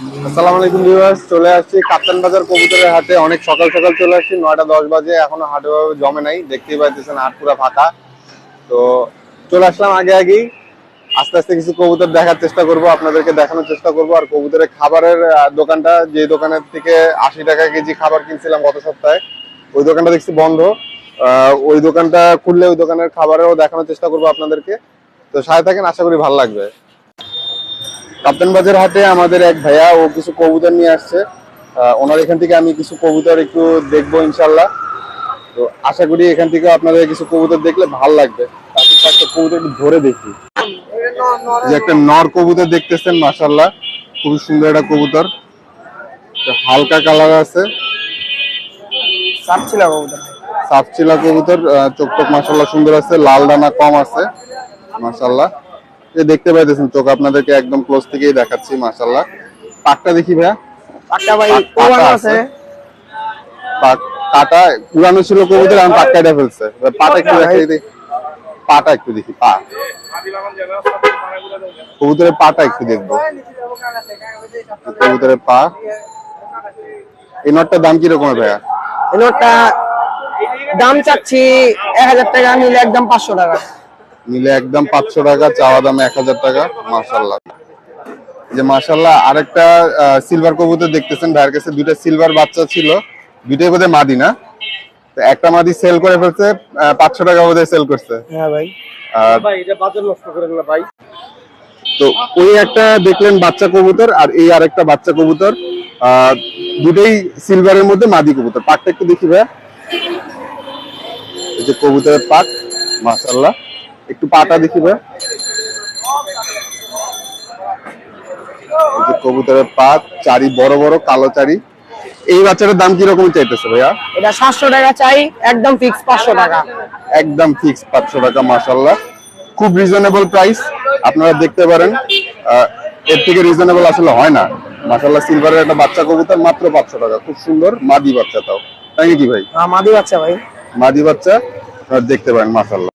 আসসালামু আলাইকুম ভিউয়ার্স, চলে আসছি কাপ্তান বাজার কবুতরের হাটে। অনেক সকাল সকাল চলে আসছি, নয়টা দশ বাজে, এখনও হাটে জমে নাই। দেখতেই পাইতেছেন হাট পুরো ফাঁকা। তো চলে আসলাম আগে আগেই। আস্তে আস্তে কিছু কবুতর দেখার চেষ্টা করব, আপনাদেরকে দেখানোর চেষ্টা করব। আর কবুতরের খাবারের দোকানটা, যে দোকানের থেকে আশি টাকা কেজি খাবার কিনছিলাম গত সপ্তাহে, ওই দোকানটা দেখছি বন্ধ। ওই দোকানটা খুললে ওই দোকানের খাবারেরও দেখানোর চেষ্টা করব আপনাদেরকে। তো সাথে থাকেন, আশা করি ভালো লাগবে। কাপ্তান বাজার হাটে আমাদের এক ভাইয়া ও কিছু কবুতর নিয়ে আসছে। ওনার এখান থেকে আমি কিছু কবুতর একটু দেখব ইনশাল্লাহ তো আশা করি এখান থেকে আপনাদের কিছু কবুতর দেখলে ভালো লাগবে। একটা কবুতর একটু ধরে দেখি। যে একটা নর কবুতর দেখতেছেন মাশাল্লাহ খুবই সুন্দর একটা কবুতর। হালকা কালার আছে। চাচ্ছিল কবুতর? সাপচিলা কবুতর চোখ টোক মাশাল্লাহ সুন্দর আছে। লাল ডানা কম আছে মাশাল্লাহ এই দেখতে পাইতেছেন চোখ আপনাদেরকে একদম ক্লোজ থেকেই দেখাচ্ছি মাশাল্লাহ পাকটা দেখি ভাইয়া। পাক্কা ভাই ওয়ান আছে। পাক কাটা পুরানো ছিল কবুতর আমি পাক কাটা ফেলছে। পাটা একটু দেখাই দিই পাটা একটু দেখি পা। কবুতরের পাটা একটু দেখব। কবুতরের পা। এই নটটার দাম কীরকম ভাইয়া? এই নোটটা দাম চাচ্ছি এক হাজার টাকা নিলে একদম পাঁচশো টাকা। নিলে একদম পাঁচশো টাকা চাওয়া দাম এক হাজার টাকা মাশাল্লাহ যে মাশাল্লাহ আরেকটা সিলভার কবুতর দেখতেছেন ভাইয়ের কাছে দুইটা সিলভার বাচ্চা ছিল দুইটাই বোধহয় মাদি না? তো একটা মাদি সেল করে ফেলছে পাঁচশো টাকা বোধহয় সেল করছে। হ্যাঁ ভাই। ভাই এটা বাজার নষ্ট করেন না ভাই। তো ওই একটা দেখলেন বাচ্চা কবুতর আর এই আরেকটা বাচ্চা কবুতর আহ, দুটোই সিলভারের মধ্যে মাদি কবুতর। পাকটা একটু দেখি ভাইয়া। এই যে কবুতরের পাক মাশাল্লাহ একটু পাটা দেখি এই কবুতরের পাক চারি বড় বড় কালো চারি। এই বাচ্চাটার দাম কীরকম চাইতেছে ভাইয়া? এটা সাতশো টাকা চাই একদম ফিক্স পাঁচশো টাকা। একদম ফিক্স পাঁচশো টাকা মাসাল্লাহ খুব রিজনেবল প্রাইস আপনারা দেখতে পারেন। এর থেকে রিজনেবল আসলে হয় না। মাসাল্লাহ সিলভারের একটা বাচ্চা কবুতর মাত্র পাঁচশো টাকা। খুব সুন্দর মাদি বাচ্চা তাও। তাই নাকি ভাই? আমাদের বাচ্চা ভাই। মাদি বাচ্চা আপনারা দেখতে পারেন মাসাল্লাহ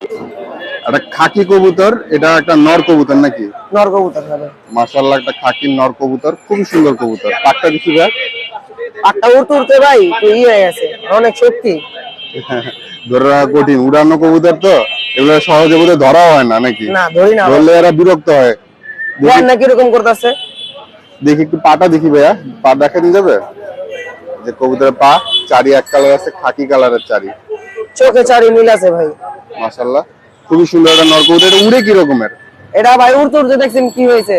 একটা খাকি কবুতর এটা একটা নর কবুতর নাকি? নর কবুতর হবে মাসাল্লাহ একটা খাকি নর কবুতর খুবই সুন্দর কবুতর। পাকটা দেখি। ভাই পাটটা উড়তে উড়তে ভাই তো ই হয়ে গেছে অনেক শক্তি। ধরে রাখা কঠিন। উড়ানো কবুতর তো এগুলো সহজে বোধহয় ধরা হয় না নাকি? না ধরি না। ধরলে এরা বিরক্ত হয়। না কীরকম করতেছে। দেখি একটু পাটা দেখি ভাইয়া। পা দেখা দিয়ে যাবে? যে কবুতরের পা চারি এক কালার আছে খাকি কালারের চারি। চোখে চারি মিল আছে ভাই। মাশাল্লাহ খুবই সুন্দর একটা নর কবুতর এটা উড়ে কি রকমের? এটা ভাই উড়তে উড়তে দেখছেন কি হয়েছে?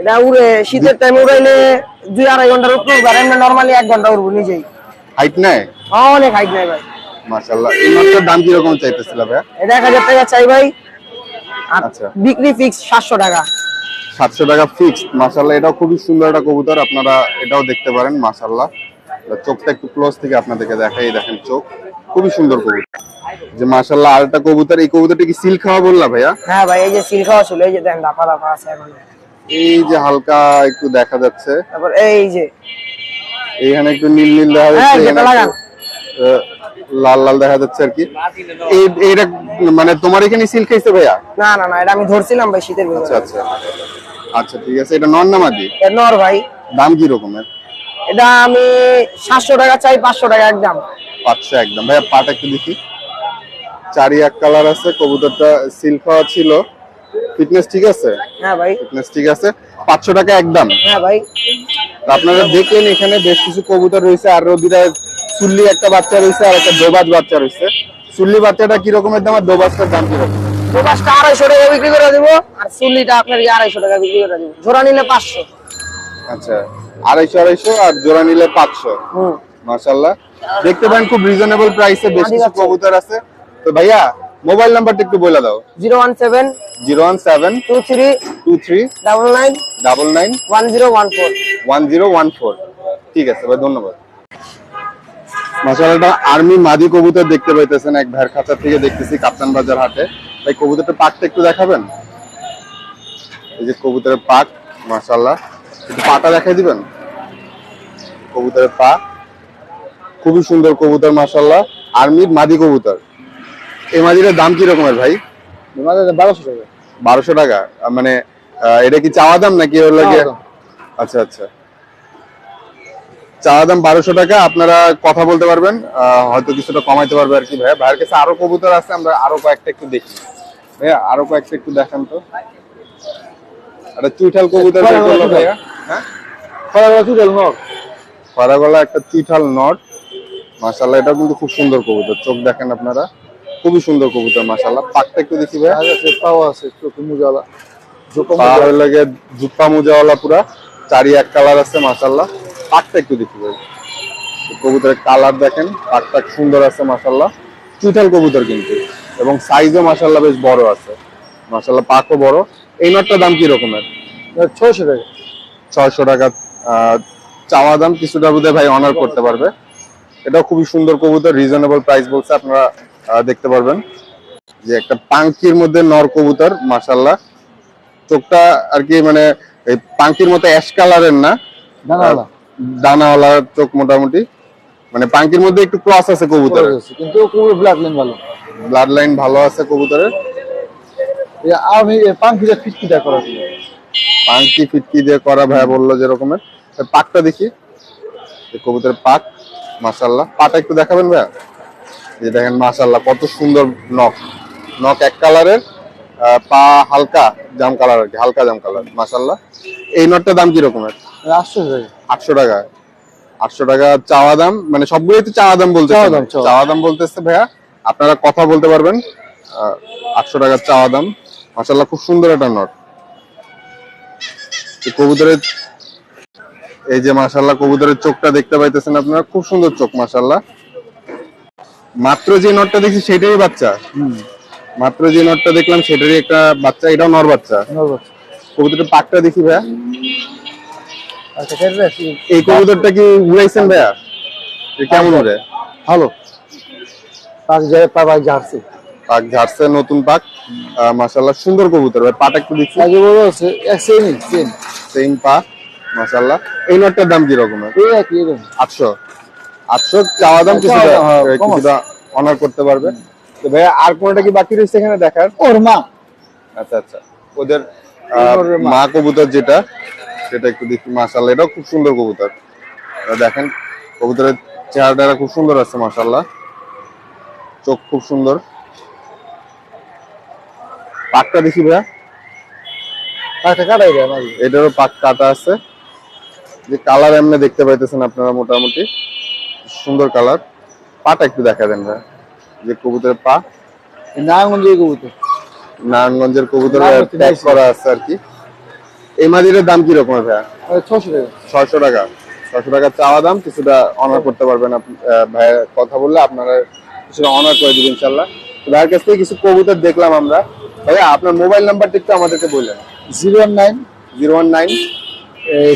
এটা উড়ে শীতের টাইম উড়াইলে দুই আড়াই ঘণ্টার উঠতে উঠবে আর এমনি নর্মালি এক ঘণ্টা উড়বো নিজেই। হাইট নেয় অনেক হাইট নাই ভাই। মাশাল্লাহ এই নটটার দাম কি রকম চাইতেছিল ভাইয়া? এটা এক হাজার টাকা চাই ভাই। আচ্ছা। বিক্রি ফিক্স সাতশো টাকা। সাতশো টাকা ফিক্সড মাশাল্লাহ এটাও খুবই সুন্দর একটা কবুতর। আপনারা এটাও দেখতে পারেন মাশাল্লাহ এটা চোখটা একটু ক্লোজ থেকে আপনাদেরকে দেখাই দেখেন চোখ। খুবই সুন্দর কবুতর। যে মাশাল্লাহ আরেকটা কবুতর এই কবুতরটা কি সিল খাওয়া বললা ভাইয়া? হ্যাঁ ভাই এই যে সিল খাওয়া ছিল এই যে দেন দাফা দাফা আছে এখন। এই যে হালকা একটু দেখা যাচ্ছে। তারপর এই যে। এইখানে একটু নীল নীল দেখা হ্যাঁ, যাচ্ছে। লাল লাল দেখা যাচ্ছে আর কি। এই এইটা মানে তোমার এখানে সিল খাইছে ভাইয়া? না না না এটা আমি ধরছিলাম ভাই শীতের আচ্ছা আচ্ছা। আচ্ছা ঠিক আছে এটা নন নামাদি নর ভাই। দাম কি রকমের? এটা আমি সাতশো টাকা চাই পাঁচশো টাকা একদম। পাচ্ছে একদম। ভাইয়া পাটা একটু দেখি। চারি এক কালার আছে কবুতরটা সিল খাওয়া ছিল। ফিটনেস ঠিক আছে? হ্যাঁ ভাই। ফিটনেস ঠিক আছে। পাঁচশো টাকা একদম হ্যাঁ ভাই। আপনারা দেখলেন এখানে বেশ কিছু কবুতর রয়েছে। আর দুটা চুল্লি একটা বাচ্চা রয়েছে আর একটা দোবাজ বাচ্চা রয়েছে। চুল্লি বাচ্চাটা কি রকমের দাম আর দোবাজটার দাম কি রকম? দোকানটা আড়াইশো টাকা বিক্রি করে দিব আর চুল্লিটা আপনার আড়াইশো টাকা বিক্রি করে দিব। জোড়া নিলে পাঁচশো। আচ্ছা আড়াইশো আড়াইশো আর জোড়া নিলে পাঁচশো। হুম। মাশাল্লাহ দেখতে পারেন খুব রিজনেবল প্রাইসে বেশ কিছু। কবুতর আছে। তো ভাইয়া মোবাইল নাম্বারটা একটু বলে দাও। Zero one seven zero one seven two three two three double nine double nine one zero one four one zero one four. ঠিক আছে ভাই ধন্যবাদ। মাসালাটা আর্মি মাদি কবুতর দেখতে পাইতেছেন এক ভাইয়ের খাঁচা থেকে দেখতেছি কাপ্তান বাজার হাটে। তাই কবুতরটা পাকটা একটু দেখাবেন? এই যে কবুতরের পাক মাশাল্লাহ একটু পাটা দেখাই দিবেন? কবুতরের পা। খুবই সুন্দর কবুতর মাশাল্লাহ আর্মির মাদি কবুতর। এই মাদিটার দাম কি রকমের ভাই? বারোশো টাকা। বারোশো টাকা? মানে এটা কি চাওয়া দাম নাকি আচ্ছা আচ্ছা। চাওয়া দাম বারোশো টাকা আপনারা কথা বলতে পারবেন। হয়তো কিছুটা কমাইতে পারবে আর কি ভাইয়া। ভাইয়ের কাছে আরও কবুতর আছে আমরা আরও কয়েকটা একটু দেখি। ভাইয়া আরও কয়েকটা একটু দেখান তো। একটা চুইঠাল কবুতর বের করল ভাইয়া। হ্যাঁ? খরা গলা একটা চুইঠাল নট। মাশাল্লাহ এটাও কিন্তু খুব সুন্দর কবুতর। চোখ দেখেন আপনারা। খুবই সুন্দর কবুতর মাশাল্লাহ পাকটা একটু দেখি ভাইয়া আজ আছে পাও আছে চোখে মুজালা লাগে জুপ্পা মোজাওয়ালা পুরা। চারি এক কালার আছে মাশাল্লাহ পাকটা একটু দেখি ভাই। কবুতরের কালার দেখেন পাকটা সুন্দর আছে মাশাল্লাহ চুইঠাল কবুতর কিন্তু। এবং সাইজও মাশাল্লাহ বেশ বড় আছে। মাশাল্লাহ পাকও বড়। এই নটটার দাম কি রকমের? ছয়শো টাকা। ছয়শো টাকা আহ, চাওয়া দাম কিছুটা বোধহয় ভাই অনার করতে পারবে। এটাও খুবই সুন্দর কবুতর রিজনেবল প্রাইস বলছে আপনারা দেখতে পারবেন। যে একটা পাঙ্কির মধ্যে নর কবুতর মাশাল্লাহ চোখটা আর কি মানে এই পাঙ্কির মতো অ্যাশ কালারের না। দানাওয়ালা। চোখ মোটামুটি। মানে পাঙ্কির মধ্যে একটু ক্রস আছে কবুতরের আছে কিন্তু খুবই ব্ল্যাক লাইন ভালো। ব্লাড লাইন ভালো আছে কবুতরের। আমি এই পাঙ্খিটা ফিটকিটা করা পাঙ্কি ফিটকি দিয়ে করা ভাইয়া বলল যে রকমের পাকটা দেখি। এই কবুতরের পাক। মাশাল্লাহ পাটা একটু দেখাবেন ভাইয়া? যে দেখেন মাশাল্লাহ কত সুন্দর নখ। নখ এক কালারের পা হালকা জাম কালার আর কি হালকা জাম কালার মাশাল্লাহ এই নটটার দাম কি রকমের? আটশো টাকা। আটশো টাকা। আটশো টাকা চাওয়া দাম মানে সবগুলোই তো চাওয়া দাম বলতে চাওয়া দাম, বলতেছে ভাইয়া। আপনারা কথা বলতে পারবেন আটশো টাকার চাওয়া দাম। মাশাল্লাহ খুব সুন্দর একটা নট। কবুতরের এই যে মাশাল্লাহ কবুতরের চোখটা দেখতে পাইতেছেন আপনারা খুব সুন্দর চোখ মাশাল্লাহ মাত্র যে নটটা দেখছি সেটারই বাচ্চা। মাত্র যে নটটা দেখলাম সেটারই একটা বাচ্চা এটাও নর বাচ্চা। কবুতরের পাকটা দেখি ভাইয়া। আচ্ছা এই কবুতরটা কি উড়াইছেন ভাইয়া? কেমন উড়ে? ভালো। পাক যায় পাক ঝাড়ছে। পাক ঝাড়ছে নতুন পাক। সুন্দর কবুতর ভাই পাটা একটু দেখছি আগে বড় আছে এক সেমই সেম। সেম পা। মাশাল্লাহ এই নটটার দাম কি রকমের? এই একই আটশো। আটশো চাওয়া দাম কিছুটা হ্যাঁ। কিছুটা অনার করতে পারবে। তো ভাইয়া আর কোনটা কি বাকি রয়েছে এখানে দেখার? ওর মা। আচ্ছা আচ্ছা। ওদের মা। কবুতর যেটা সেটা একটু দেখি মাশাল্লাহ এটাও খুব সুন্দর কবুতর। দেখেন কবুতরের চেহারাটা খুব সুন্দর আছে মাশাল্লাহ চোখ খুব সুন্দর। পাকটা দেখি ভাইয়া। পাকটা কাটাই এটারও পাক কাটা আছে। যে কালার এমনি দেখতে পাইতেছেন আপনারা মোটামুটি সুন্দর কালার পাটা একটু দেখা দেন ভাই যে কবুতরের পা। নারায়ণগঞ্জ এই কবুতর। নারায়ণগঞ্জের কবুতরের নারায়ণগঞ্জ ট্যাগ। করা আছে আর কি। এই মাদিরের দাম কি রকমের ভাইয়া ছশো টাকা। ছয়শো টাকা। ছয়শো টাকা চাওয়া দাম কিছুটা অনার করতে পারবেন ভাইয়ের কথা বললে আপনারা কিছুটা অনার করে দিবেন ইনশাল্লাহ তো ভাইয়ের কাছ থেকে কিছু কবুতর দেখলাম আমরা। ভাইয়া আপনার মোবাইল নাম্বারটা একটু আমাদেরকে বললেন। Zero one nine zero one nine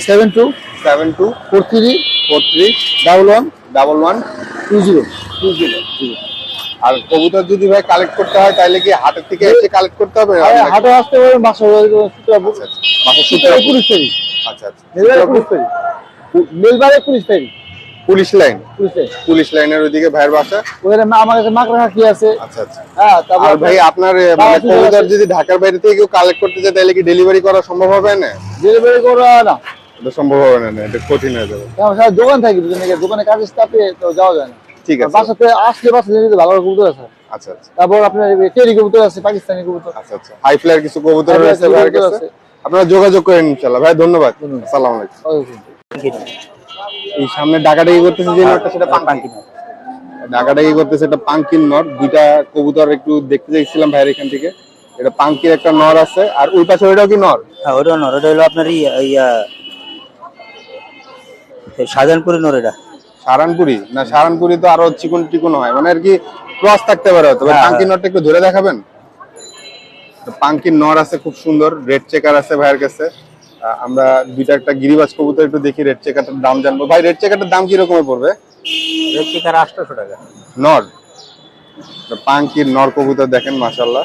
seven two seven two four three four three double one double one two zero. Two zero আর কবুতর যদি ভাই কালেক্ট করতে হয় তাহলে কি হাটের থেকে এসে কালেক্ট করতে হবে? হাটে আসতে পারে বাসা আচ্ছা সুতরাং পুলিশ ফেরি আচ্ছা আচ্ছা। মেলবারে পুলিশ ফেরি মেলবারে পুলিশ লাইন? পুলিশ লাইনের ওইদিকে ভাইয়ের বাসা? ওখানে আমার কাছে মাক রাখা কি আছে? আচ্ছা আচ্ছা। হ্যাঁ আর ভাই আপনার মানে কবুতর যদি ঢাকার বাইরে থেকে কেউ কালেক্ট করতে চায় তাহলে কি ডেলিভারি করা সম্ভব হবে না? ডেলিভারি করা না। এটা সম্ভব হবে না না, এটা কঠিন হয়ে যাবে। কারণ দোকান থাকি বুঝলেন দোকানে কাজে স্টাফে তো যাওয়া যায় না। ঠিক আছে। বাসাতে আসলে বাসাতে যেতে ভালো কবুতর আছে। আচ্ছা আচ্ছা। তারপর আপনার টেরি কবুতর আছে পাকিস্তানি কবুতর। আচ্ছা আচ্ছা। হাই ফ্লায়ার কিছু কবুতর আছে। আপনারা যোগাযোগ করেন ইনশাআল্লাহ। ভাই ধন্যবাদ। আসসালামু আলাইকুম। এই সামনে ডাকাডাকি করতেছে যে নটটা সেটা পাঙ্কি নট। ডাকাডাকি করতেছে এটা পাঙ্কির নর দুইটা কবুতর একটু দেখতে চাইছিলাম ভাইয়ের এখান থেকে। এটা পাঙ্কির একটা নর আছে। আর ওই পাশে ওইটাও কি নর? হ্যাঁ ওটা নর। ওটা হলো আপনার ইয়া শাহজাহানপুরি নর এটা। সারানপুরি? না সারানপুরি তো আরও চিকন টিকন হয়। মানে আর কি ক্রস থাকতে পারে তবে হ্যাঁ, পাঙ্কির নরটা একটু ধরে দেখাবেন? তো পাঙ্কির নর আছে খুব সুন্দর। রেড চেকার আছে ভাইয়ের কাছে। আমরা দুইটা একটা গিরিবাজ কবুতর একটু দেখি রেড চেকারটার দাম জানব। ভাই রেড চেকারটার দাম কি রকমের পড়বে? রেড চেকার আটশোশো টাকা। নর। পাঙ্কির নর কবুতর দেখেন মাশাল্লাহ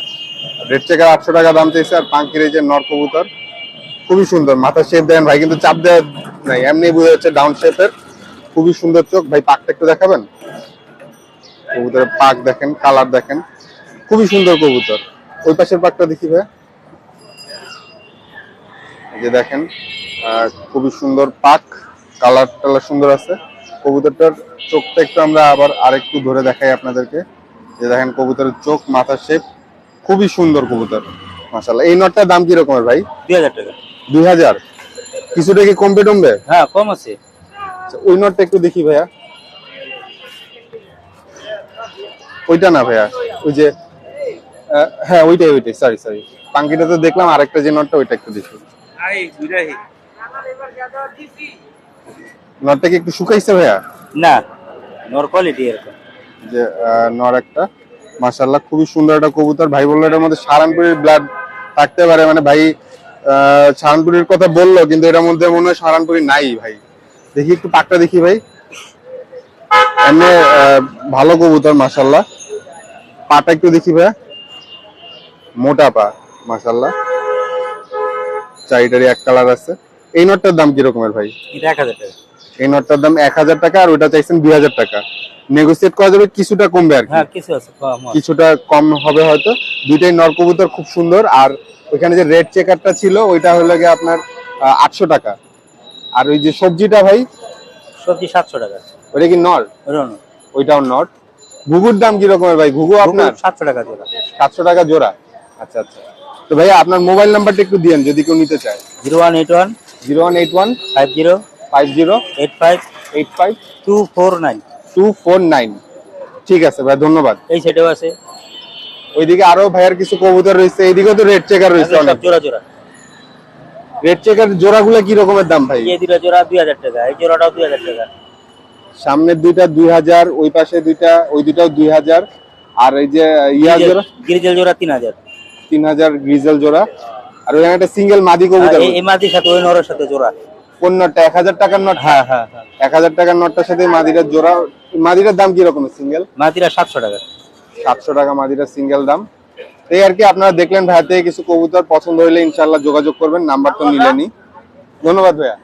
রেড চেকার আটশো টাকা দাম চাইছে আর পাঙ্কির এই যে নর কবুতর খুবই সুন্দর। মাথা শেপ দেখেন ভাই কিন্তু চাপ দেওয়া নাই এমনি বোঝা যাচ্ছে ডাউন শেপের খুবই সুন্দর চোখ। ভাই পাকটা একটু দেখাবেন? কবুতরের পাক দেখেন কালার দেখেন। খুবই সুন্দর কবুতর। ওই পাশের পাকটা দেখি ভাই। এই যে দেখেন আহ, খুবই সুন্দর পাক কালার টালার সুন্দর আছে। কবুতরটার চোখটা একটু আমরা আবার আরেকটু ধরে দেখাই আপনাদেরকে। যে দেখেন কবুতরের চোখ মাথার শেপ খুবই সুন্দর কবুতর মাশাল্লাহ এই নটটার দাম কিরকমের ভাই? দুই হাজার টাকা। দুই হাজার। কিছুটা কি কমবে টমবে? হ্যাঁ কম আছে। আচ্ছা, ওই নটটা একটু দেখি ভাইয়া। ওইটা না ভাইয়া ওই যে হ্যাঁ ওইটাই ওইটাই সরি সরি পাঙ্কিটা তো দেখলাম আরেকটা যে নটটা ওইটা একটু দেখি। নটটা কি একটু শুকাইছে ভাইয়া? না নর কোয়ালিটি এরকম যে নর একটা। মাশাল্লাহ খুবই সুন্দর একটা কবুতর। ভাই বলল এটার মধ্যে সারানপুরের ব্লাড থাকতে পারে। মানে ভাই সারানপুরের কথা বলল কিন্তু এটার মধ্যে মনে হয় সারানপুরি নাই ভাই। দেখি একটু পাকটা দেখি ভাই। এমনি ভালো কবুতর মাশাল্লাহ পাটা একটু দেখি ভাই মোটা পা মাশাল্লাহ চারিটারই এক কালার আছে। এই নটটার দাম কিরকমের ভাই? এটা এক হাজার টাকা। এই নটটার দাম এক হাজার টাকা আর চাইছেন দুই হাজার টাকা। নেগোসিয়েট করা যাবে কিছুটা কমবে আর হ্যাঁ কিছু আছে কিছুটা কম হবে হয়তো। দুইটাই নর কবুতর খুব সুন্দর। আর ওইখানে যে রেড চেকারটা ছিল ওইটা হলো গিয়ে আপনার আটশো টাকা। আর ওই যে সবজিটা ভাই? সবজি সাতশো টাকা। ওইটা কি নর। ওইটাও নট ঘুঘুর দাম কিরকমের ভাই? ঘুঘু আপনার? সাতশো টাকা জোড়া। সাতশো টাকা জোড়া। আচ্ছা আচ্ছা। তো ভাইয়া আপনার মোবাইল নাম্বারটা একটু দিয়েন যদি কেউ নিতে চায়। Zero one eight one zero one eight one five zero five zero eight five eight five two four nine. Two four nine. ঠিক আছে ভাই ধন্যবাদ। এই সাইডেও আছে। ওইদিকে আরও ভাইয়ার কিছু কবুতর রয়েছে এইদিকেও তো রেড চেকার রয়েছে এগুলো অনেক। জোড়া জোড়া। রেড চেকার জোড়াগুলো কি রকমের দাম ভাই? এই দুটা জোড়া দুই হাজার টাকা এই জোড়াটাও দুই হাজার টাকা। সামনের দুইটা দুই হাজার ওই পাশে দুইটা ওই দুইটাও দুই হাজার আর এই যে ইয়া জোড়া গ্রিজেল জোড়া তিন হাজার। তিন হাজার গ্রিজেল জোড়া। আর ওখানে একটা সিঙ্গেল মাদি কবুতর। এই- মাটির সাথে ওই নরের সাথে জোড়া। কোন নটটা? এক হাজার টাকার নট? হ্যাঁ হ্যাঁ হ্যাঁ। এক হাজার টাকার নটটার সাথে মাদিটার জোড়া। মাদিটার দাম কি রকম সিঙ্গেল মাটিরা সাতশো টাকা। সাতশো টাকা মাদিটার সিঙ্গেল দাম। এই আর কি আপনারা দেখলেন ভাইয়া থেকে কিছু কবুতর পছন্দ হইলে ইনশাল্লাহ যোগাযোগ করবেন নাম্বার তো নিলেনি ধন্যবাদ ভাইয়া।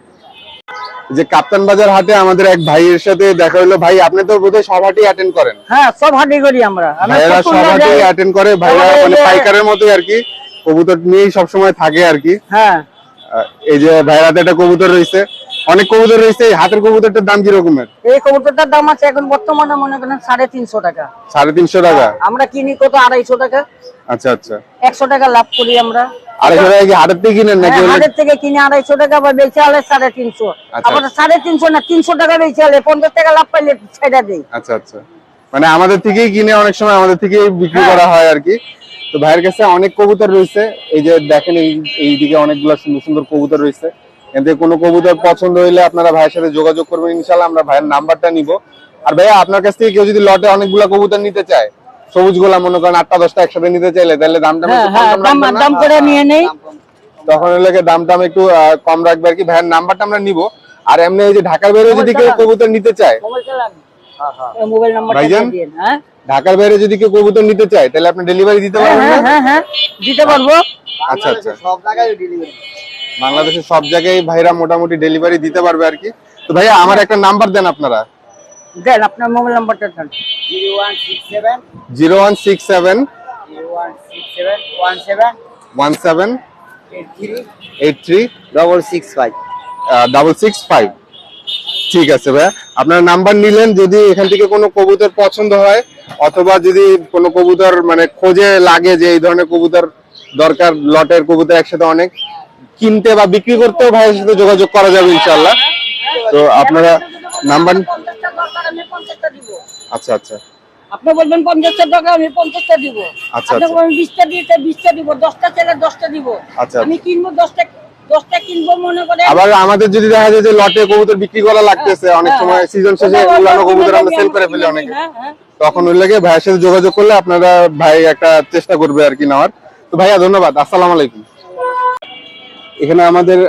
যে কাপ্তান বাজার হাটে আমাদের এক ভাইয়ের সাথে দেখা হলো। ভাই আপনি তো বোধহয় সব হাটই অ্যাটেন্ড করেন। হ্যাঁ সব হাটি করি আমরা। ভাইয়েরা সব হাটেই। অ্যাটেন্ড করে। ভাইয়েরা মানে পাইকারের মতোই আর কি। কবুতর নিয়েই সবসময় থাকে আর কি। হ্যাঁ। এই যে ভাইয়াতে একটা কবুতর রয়েছে। অনেক কবুতর রয়েছে এই হাতের কবুতরটার দাম কি রকমের এই কবুতরটার দাম আছে এখন বর্তমানে মনে করেন সাড়ে তিনশো টাকা। সাড়ে তিনশো টাকা? আমরা কিনি কত? আড়াইশো টাকা। আচ্ছা আচ্ছা। একশো টাকা লাভ করি আমরা। আড়াইশো টাকা কি হাটের থেকে কিনেন নাকি হ্যাঁ, হাটের থেকে কিনে আড়াইশো টাকা বা বেচে আলে সাড়ে তিনশো। আচ্ছা। আবার সাড়ে তিনশো না তিনশো টাকা বেচে আলে পঞ্চাশ টাকা লাভ পাইলে ছেড়ে দেই। আচ্ছা আচ্ছা। মানে আমাদের থেকেই কিনে অনেক সময় আমাদের থেকেই বিক্রি করা হয় আর কি। তো ভাইয়ের কাছে অনেক কবুতর রয়েছে। এই যে দেখেন এই এইদিকে অনেকগুলো সুন্দর সুন্দর কবুতর রয়েছে। এতে কোনো কবুতর পছন্দ হইলে আপনারা ভাইয়ের সাথে যোগাযোগ করবেন। ইনশাল্লাহ আমরা ভাইয়ের নাম্বারটা নিব। আর ভাইয়া আপনার কাছ থেকে কেউ যদি লটে অনেকগুলা কবুতর নিতে চায় সবুজ গোলা মনে করেন আটটা দশটা একসাথে নিতে চাইলে তাহলে দামটা হ্যাঁ হ্যাঁ দাম দাম করে নিয়ে নেই। তখন হলে দামটা একটু কম রাখবে আর কি। ভাইয়ের নাম্বারটা আমরা নিব। আর এমনি এই যে ঢাকার বাইরে যদি কেউ কবুতর নিতে চায়। হ্যাঁ ঢাকার বাইরে যদি কেউ কবুতর নিতে চায় তাহলে আপনি ডেলিভারি দিতে পারবেন হ্যাঁ হ্যাঁ হ্যাঁ দিতে পারব। আচ্ছা আচ্ছা। বাংলাদেশের সব জায়গায় ভাইরা মোটামুটি ডেলিভারি দিতে পারবে আর কি। তো ভাইয়া আমার একটা নাম্বার দেন আপনারা। দেন আপনার মোবাইল নাম্বারটা দেন। Zero one six seven. One seven eight three double six five double six five ঠিক আছে ভাইয়া। আপনার নাম্বার নিলেন যদি এখান থেকে কোনো কবুতর পছন্দ হয় অথবা যদি কোনো কবুতর মানে খোঁজে লাগে যে এই ধরনের কবুতর দরকার লটের কবুতর একসাথে অনেক কিনতে বা বিক্রি করতেও ভাইয়ের সাথে যোগাযোগ করা যাবে ইনশাল্লাহ তো আপনারা নাম্বার আচ্ছা আচ্ছা। আপনি বলবেন পঞ্চাশটা টাকা আমি পঞ্চাশটা দিব। আচ্ছা, আপনি আচ্ছা। বিশটা দিতে বিশটা দিব। দশটা ছেলে দশটা দিব। আচ্ছা, আমি কিনবো দশটা দশটা কিনবো মনে করে। আবার আমাদের যদি দেখা যায় যে লটে কবুতর বিক্রি করা লাগতেছে অনেক সময় সিজন শেষে কবুতর আমরা সেল করে ফেলি অনেকে। হ্যাঁ হ্যাঁ। তখন ওই লাগে ভাইয়ের সাথে যোগাযোগ করলে আপনারা ভাই একটা চেষ্টা করবে আর কি নেওয়ার। তো ভাইয়া ধন্যবাদ। আসসালামু আলাইকুম। এখানে আমাদের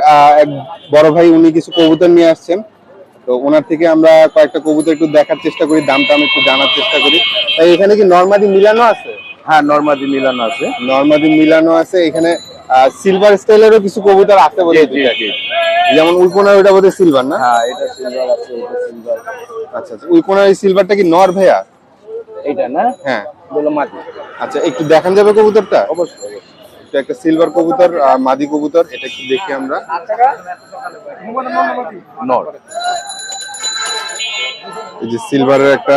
এক বড় ভাই উনি কিছু কবুতর নিয়ে আসছেন। তো ওনার থেকে আমরা কয়েকটা কবুতর একটু দেখার চেষ্টা করি দামটা আমি একটু জানার চেষ্টা করি। তাই এখানে কি নর্মাদি মিলানো আছে? হ্যাঁ নর্মাদি মিলানো আছে। নর্মাদি মিলানো আছে এখানে সিলভার স্টাইলেরও কিছু কবুতর আছে বলে যেমন উইপোনার ওটা বোধহয় সিলভার না? হ্যাঁ এটা সিলভার আছে এটা সিলভার আচ্ছা আচ্ছা উইপোনার এই সিলভারটা কি নর ভাইয়া? এটা না? হ্যাঁ। বলো মাটি। আচ্ছা একটু দেখান যাবে কবুতরটা? অবশ্যই। এটা একটা সিলভার কবুতর মাদি কবুতর এটা একটু দেখি আমরা। নর। এই যে সিলভারের একটা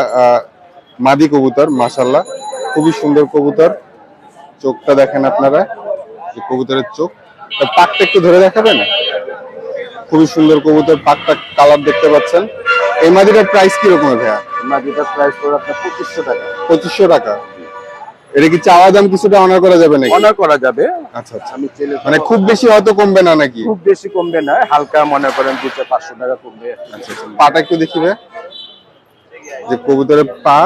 মাদি কবুতর মাশাল্লাহ খুবই সুন্দর কবুতর। চোখটা দেখেন আপনারা কবুতরের চোখ। পাকটা একটু ধরে দেখাবেন? খুবই সুন্দর কবুতর পাকটা কালার দেখতে পাচ্ছেন। এই মাদিটার প্রাইস কি রকম ভাইয়া? মাটিটার প্রাইস পড়ে আপনার পঁচিশশো টাকা। পঁচিশশো টাকা। এটা কি চাওয়া দাম কিছুটা অনার করা যাবে নাকি? অনার করা যাবে। আচ্ছা আচ্ছা। আমি চেলে মানে খুব বেশি হয়তো কমবে না নাকি? খুব বেশি কমবে না হালকা মনে করেন দুটো পাঁচশো টাকা কমবে। আচ্ছা আচ্ছা। পাটা একটু দেখিবে। যে কবুতরের পা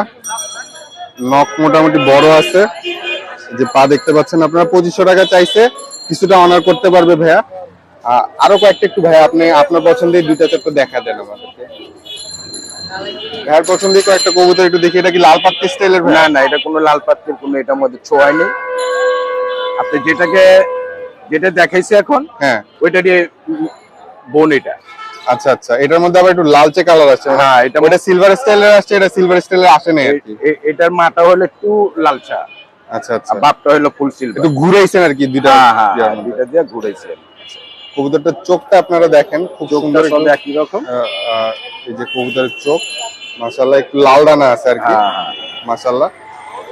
নখ মোটামুটি বড় আছে। যে পা দেখতে পাচ্ছেন আপনারা পঁচিশশো টাকা চাইছে। কিছুটা অনার করতে পারবে ভাইয়া। আরও কয়েকটা একটু ভাইয়া আপনি আপনার পছন্দের দুইটা চারটা দেখা দেন আমাদেরকে। ভাইয়ার পছন্দের কয়েকটা কবুতর একটু দেখি এটা কি লাল পাত্তি স্টাইলের না না এটা কোনো লাল কোনো এটার মধ্যে ছোঁয়াই নেই আপনি যেটাকে যেটা দেখাইছে এখন হ্যাঁ। ওইটা দিয়ে বোন এটা। আচ্ছা আচ্ছা এটার মধ্যে আবার একটু লালচে কালার আছে হ্যাঁ, এটা- এটা সিলভার স্টাইলের আসছে এটা সিলভার স্টাইলের আসে এ- এটার মাথা হলো একটু লালচা। আচ্ছা আচ্ছা। বাপটা হলো ফুল সিলভার একটু ঘুরাইছেন আর কি দুইটা হ্যাঁ হ্যাঁ। দুইটা দিয়ে ঘুরেছে কবুতরটার চোখটা আপনারা দেখেন খুব সুন্দর একই রকম। এই যে কবুতরের চোখ মাশাল্লাহ একটু লাল ডানা আছে আর কি। হ্যাঁ হ্যাঁ।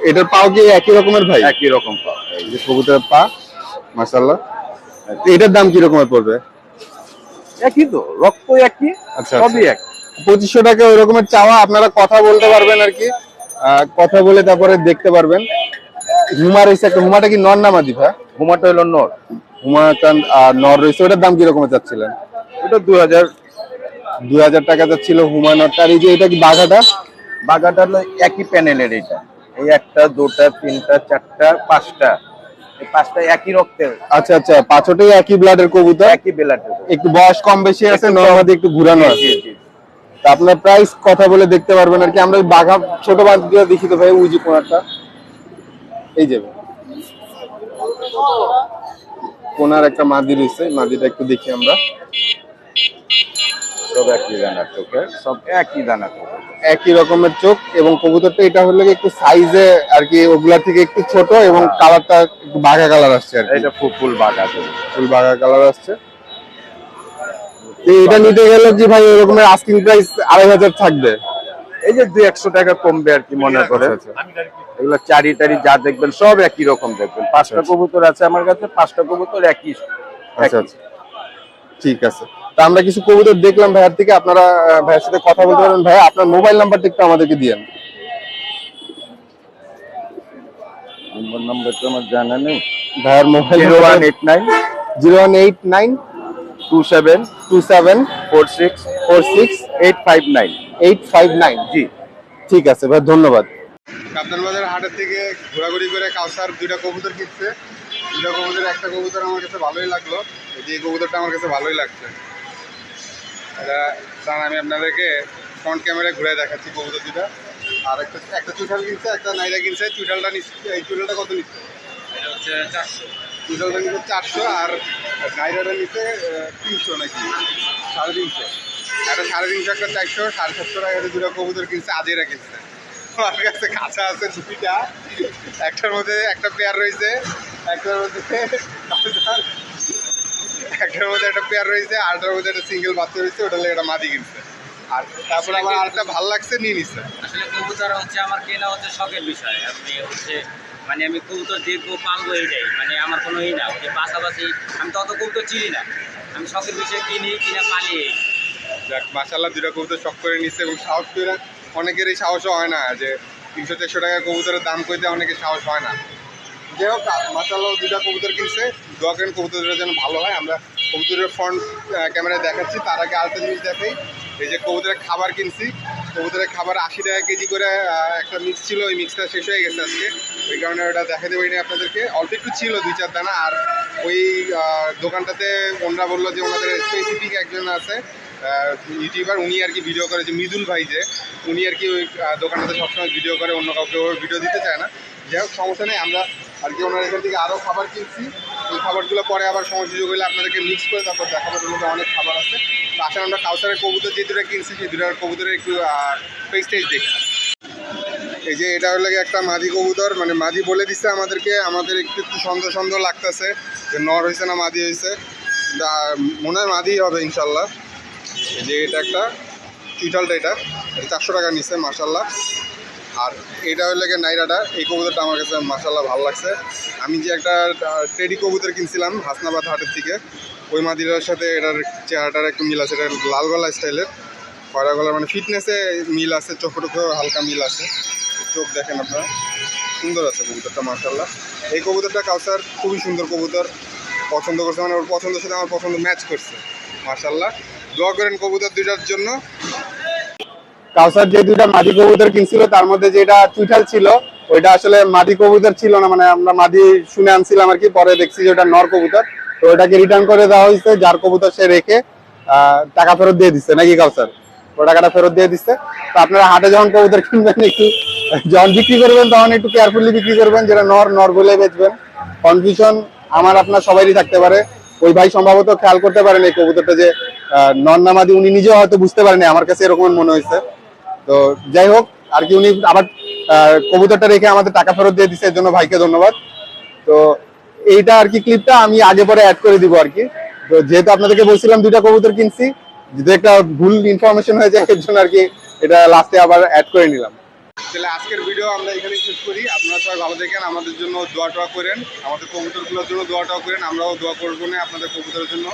এটার পাও কি একই রকমের ভাই? একই রকম যায়। এই যে কবুতরের পা মাশাল্লাহ তো এটার দাম কি রকমের পড়বে? একই তো রক্ত একই আচ্ছা, সবই এক পঁচিশশো টাকা ওই রকমের চাওয়া আপনারা কথা বলতে পারবেন আর কি। কথা বলে তারপরে দেখতে পারবেন। হুমা রয়েছে একটা হুমাটা কি নর নামাদি ভাই? ঘুমাটা হলো নর। হুমাটা আহ, নর রয়েছে ওটার দাম কি রকমের চাচ্ছিলেন? ওটা দুই হাজার। দুই হাজার টাকা যাচ্ছিল হুমা নরটা আর এই যে এটা কি বাঘাটা? বাগাটা হলো একই প্যানেলের এটা। এই একটা দুটা তিনটা চারটা পাঁচটা। এই পাঁচটা একই রক্তের। আচ্ছা আচ্ছা পাঁচটাই একই ব্লাডের কবুতর? একই বেলাটের একটু বয়স কম বেশি আছে নর্মাদি একটু ঘুরানো আছে। তা আপনার প্রাইস কথা বলে দেখতে পারবেন আর কি। আমরা বাঘা ছোট বাঘ দিয়ে দেখি তো ভাই উজি কোনারটা। এই যাবে কোনার একটা মাদি রয়েছে মাদিটা একটু দেখি আমরা। সব একই দানা চোখে সব একই দানা একই রকমের চোখ এবং কবুতরটা এটা হলো একটু সাইজে আর কি ওগুলার থেকে একটু ছোট এবং কালারটা একটু বাঘা কালার আসছে আর কি। এটা ফুল ফুল বাগা ফুল বাঘা কালার আসছে। এটা নিতে গেলে কি ভাই এরকমের আস্কিং প্রাইস আড়াই হাজার থাকবে। এই যে দুই একশো টাকা কমবে আর কি মনে করে। এগুলো চারি টারি যা দেখবেন সব একই রকম দেখবেন। পাঁচটা কবুতর আছে আমার কাছে পাঁচটা কবুতর একই আচ্ছা আচ্ছা। ঠিক আছে। তা আমরা কিছু কবুতর দেখলাম ভাইয়ার থেকে আপনারা ভাইয়ের সাথে কথা বলতে পারেন। ভাইয়া আপনার মোবাইল নাম্বারটা একটু আমাদেরকে দিয়েন। নম্বর নাম্বার তো আমার জানা নেই। ভাইয়ার mobile zero one eight nine zero one eight nine two seven two seven four six four six eight five nine eight five nine জি। ঠিক আছে ভাই ধন্যবাদ। কাপ্তান বাজার হাটের থেকে ঘোরাঘুরি করে কাউসার দুইটা কবুতর কিনছে। দুইটা কবুতর একটা কবুতর আমার কাছে ভালোই লাগল। এই যে কবুতরটা আমার কাছে ভালোই লাগছে। এটা আমি আপনাদেরকে ফ্রন্ট ক্যামেরায় ঘুরে দেখাচ্ছি কবুতর দুটা আর একটা একটা চুইঠাল কিনছে একটা নাইরা কিনছে। চুইঠালটা নিচ্ছে এই চুটালটা কত নিচ্ছে? এটা হচ্ছে চারশো। চুইঠালটা নিচ্ছে চারশো আর নাইরাটা নিচ্ছে তিনশো নাকি? সাড়ে তিনশো। একটা সাড়ে তিনশো একটা চারশো সাড়ে সাতশো টাকা দুটো কবুতর কিনছে আজেরা কিনছে। আমার কাছে কাঁচা আছে দুইটা একটার মধ্যে একটা পেয়ার রয়েছে একটার মধ্যে একটার মধ্যে একটা পেয়ার রয়েছে আরটার মধ্যে একটা সিঙ্গেল বাচ্চা রয়েছে ওটা লেগে একটা মাদি কিনছে। আর তারপরে আমার আরেকটা ভালো লাগছে নিয়ে নিচ্ছে আসলে কবুতর হচ্ছে আমার কেনা হচ্ছে শখের বিষয়। আপনি হচ্ছে মানে আমি কবুতর দেখব পালবো এইটাই। মানে আমার কোনো ই না যে পাশাপাশি আমি তত কবুতর চিনি না। আমি শখের বিষয় কিনি কিনা পালি এই। যাক মাসাল্লাহ দুটা কবুতর শখ করে নিচ্ছে এবং সাহস করে অনেকেরই সাহসও হয় না যে তিনশো চারশো টাকা কবুতরের দাম কইতে অনেকের সাহস হয় না। যাই হোক মাসাল্লাহ দুটা কবুতর কিনছে। দোয়া করেন কবুতরের যেন ভালো হয়। আমরা কবুতরের ফ্রন্ট ক্যামেরায় দেখাচ্ছি। তার আগে আরেকটা জিনিস দেখাই। এই যে কবুতরের খাবার কিনছি। কবুতরের খাবার আশি টাকা কেজি করে একটা মিক্স ছিল। ওই মিক্সটা শেষ হয়ে গেছে আজকে। ওই কারণে ওটা দেখাতে পারিনি আপনাদেরকে। অল্প একটু ছিল, দুই, চার দানা। আর ওই দোকানটাতে ওনারা বলল যে ওনাদের স্পেসিফিক একজন আছে। ইউটিউবার উনি আর কি ভিডিও করে যে মৃদুল ভাই যে, উনি আর কি ওই দোকানটাতে সবসময় ভিডিও করে, অন্য কাউকে ওর ভিডিও দিতে চায় না। যাই হোক, সমস্যা নেই, আমরা আর কি ওনার এখান থেকে আরও খাবার কিনছি। ওই খাবারগুলো পরে আবার সময় সুযোগ হলে আপনাদেরকে মিক্স করে তারপর দেখাবো মধ্যে অনেক খাবার আছে। তো আসলে আমরা কাউসারের কবুতর যে দুটো কিনছি, সেই দুটার কবুতরের একটু টেস্ট দেখি। এই যে এটা হলো একটা মাদি কবুতর মানে মাদি বলে দিচ্ছে আমাদেরকে, আমাদের একটু একটু সন্দেহ সন্দেহ লাগতেছে যে নর হয়েছে না মাদি হয়েছে মনে হয় মাদি হবে ইনশাল্লাহ। এই যে এটা একটা চুইটালটা এটা চারশো টাকা নিচ্ছে মাসাল্লাহ আর এটা হইলে নাইরাটা, এই কবুতরটা আমার কাছে মার্শাল্লাহ ভালো লাগছে। আমি যে একটা টেডি কবুতর কিনছিলাম হাসনাবাদ হাটের থেকে ওই মাদিরার সাথে এটার চেহারাটার একটু মিল আছে, এটা লাল গলা স্টাইলের খয়রা গলার মানে ফিটনেসে মিল আছে চোখ টোখেও হালকা মিল আছে। চোখ দেখেন আপনারা, সুন্দর আছে কবুতরটা মার্শাল্লাহ এই কবুতরটা কাউসার, খুবই সুন্দর কবুতর। পছন্দ করছে মানে ওর পছন্দের সাথে আমার পছন্দ ম্যাচ করছে মার্শাল্লাহ দোয়া করেন কবুতর দুইটার জন্য। কাউসার যে দুইটা কবুতর কিনছিল, তার মধ্যে যেটা চুইঠাল ছিল, ওইটা আসলে কবুতর ছিল না মানে আমরা শুনে আনছিলাম আর কি, পরে দেখছি যে ওটা নর কবুতর। তো ওটাকে রিটার্ন করে দেওয়া হয়েছে, যার কবুতর সে রেখে টাকা ফেরত দিয়ে দিচ্ছে, নাকি কাউসার? ও টাকাটা ফেরত দিয়ে দিচ্ছে। তো আপনারা হাটে যখন কবুতর কিনবেন একটু, যখন বিক্রি করবেন, তখন একটু কেয়ারফুলি বিক্রি করবেন, যেটা নর নর বলে বেচবেন। কনফিউশন আমার, আপনার সবারই থাকতে পারে। ওই ভাই সম্ভবত খেয়াল করতে পারেন এই কবুতরটা যে নর নামাদি উনি নিজেও হয়তো বুঝতে পারেনি, আমার কাছে এরকম মনে হয়েছে। তো যাই হোক, আর কি উনি আবার কবুতরটা রেখে আমাদের টাকা ফেরত দিয়ে দিচ্ছে এর জন্য ভাইকে ধন্যবাদ। তো এইটা আর কি ক্লিপটা আমি আগে পরে অ্যাড করে দিব আর কি। তো যেহেতু আপনাদেরকে বলছিলাম দুইটা কবুতর কিনছি, যদি একটা ভুল ইনফরমেশন হয়ে যায়, এর জন্য আর কি এটা লাস্টে আবার অ্যাড করে নিলাম। তাহলে আজকের ভিডিও আমরা এখানেই শেষ করি। আপনারা সবাই ভালো দেখেন আমাদের জন্য দোয়া টোয়া করেন। আমাদের কবুতরগুলোর জন্য দোয়া টোয়া করেন আমরাও দোয়া করব না আপনাদের কবুতরের জন্য।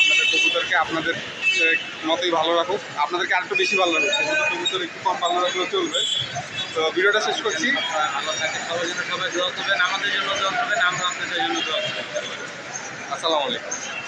আপনাদের কবুতরকে আপনাদের মতোই ভালো রাখুক। আপনাদেরকে আরেকটু বেশি ভালো রাখুক কবুতর কবুতর একটু কম ভালো রাখলেও চলবে। তো ভিডিওটা শেষ করছি। সবার জন্য সবাই দোয়া করবেন আমাদের জন্য দোয়া করবেন আমরা আপনাদের জন্য দোয়া করবেন আসসালামু আলাইকুম।